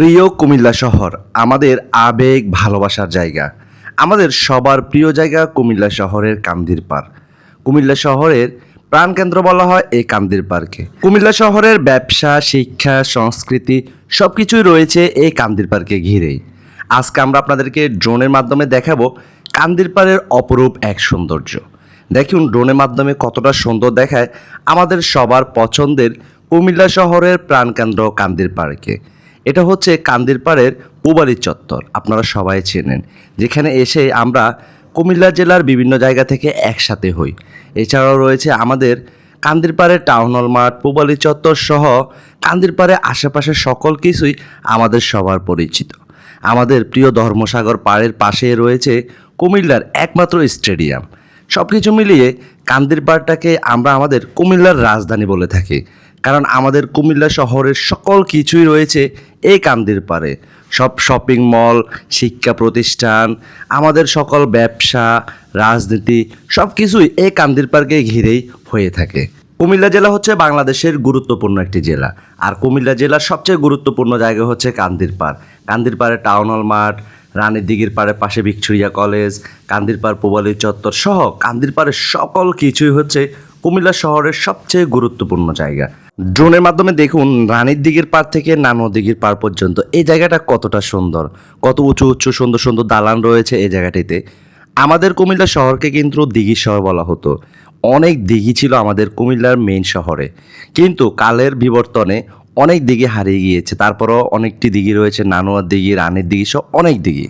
প্রিয় কুমিল্লা শহর, আমাদের আবেগ, ভালোবাসার জায়গা। আমাদের সবার প্রিয় জায়গা কুমিল্লা শহরের কান্দির পার কুমিল্লা শহরের প্রাণকেন্দ্র বলা হয় এই কান্দির পার্কে কুমিল্লা শহরের ব্যবসা, শিক্ষা, সংস্কৃতি সব কিছুই রয়েছে এই কান্দির পার্কে ঘিরেই। আজকে আমরা আপনাদেরকে ড্রোনের মাধ্যমে দেখাবো কান্দির পাড়ের অপরূপ এক সৌন্দর্য। দেখুন, ড্রোনের মাধ্যমে কতটা সুন্দর দেখায় আমাদের সবার পছন্দের কুমিল্লা শহরের প্রাণকেন্দ্র কান্দির পার্কে এটা হচ্ছে কান্দিরপাড়ের পুবালি চত্বর, আপনারা সবাই চেনেন, যেখানে এসে আমরা কুমিল্লা জেলার বিভিন্ন জায়গা থেকে একসাথে হই। এছাড়াও রয়েছে আমাদের কান্দিরপাড়ে টাউন হল মাঠ, পুবালি চত্বর সহ কান্দিরপাড়ে আশেপাশে সকল কিছুই আমাদের সবার পরিচিত। আমাদের প্রিয় ধর্মসাগর পাড়ের পাশে রয়েছে কুমিল্লার একমাত্র স্টেডিয়াম। সব কিছু মিলিয়ে কান্দিরপাড়টাকে আমরা আমাদের কুমিল্লার রাজধানী বলে থাকি। কারণ আমাদের কুমিল্লা শহরের সকল কিছুই রয়েছে এই কান্দির পাড়ে। সব শপিং মল শিক্ষা প্রতিষ্ঠান, আমাদের সকল ব্যবসা, রাজনীতি, সব কিছুই এই কান্দির পার্কে ঘিরেই হয়ে থাকে। কুমিল্লা জেলা হচ্ছে বাংলাদেশের গুরুত্বপূর্ণ একটি জেলা। আর কুমিল্লা জেলার সবচেয়ে গুরুত্বপূর্ণ জায়গা হচ্ছে কান্দির পাড়। কান্দির পাড়ে টাউন হল মাঠ, রানীর দিঘির পাড়ে পাশে ভিক্টোরিয়া কলেজ, কান্দির পাড়, পোবালি চত্বর সহ কান্দির পাড়ের সকল কিছুই হচ্ছে কুমিল্লা শহরের সবচেয়ে গুরুত্বপূর্ণ জায়গা। ড্রোনের মাধ্যমে দেখুন রানীর দিঘির পার থেকে নানো দিঘির পার পর্যন্ত। এই জায়গাটা কতটা সুন্দর, কত উঁচু উঁচু, সুন্দর সুন্দর দালান রয়েছে এই জায়গাটিতে। আমাদের কুমিল্লা শহরকে কিন্তু দিঘি শহর বলা হতো। অনেক দিঘি ছিল আমাদের কুমিল্লার মেইন শহরে। কিন্তু কালের বিবর্তনে অনেক দিঘি হারিয়ে গিয়েছে। তারপরও অনেকটি দিঘি রয়েছে নানোয়ার দিঘি, রানের দিঘি সহ অনেক দিঘি।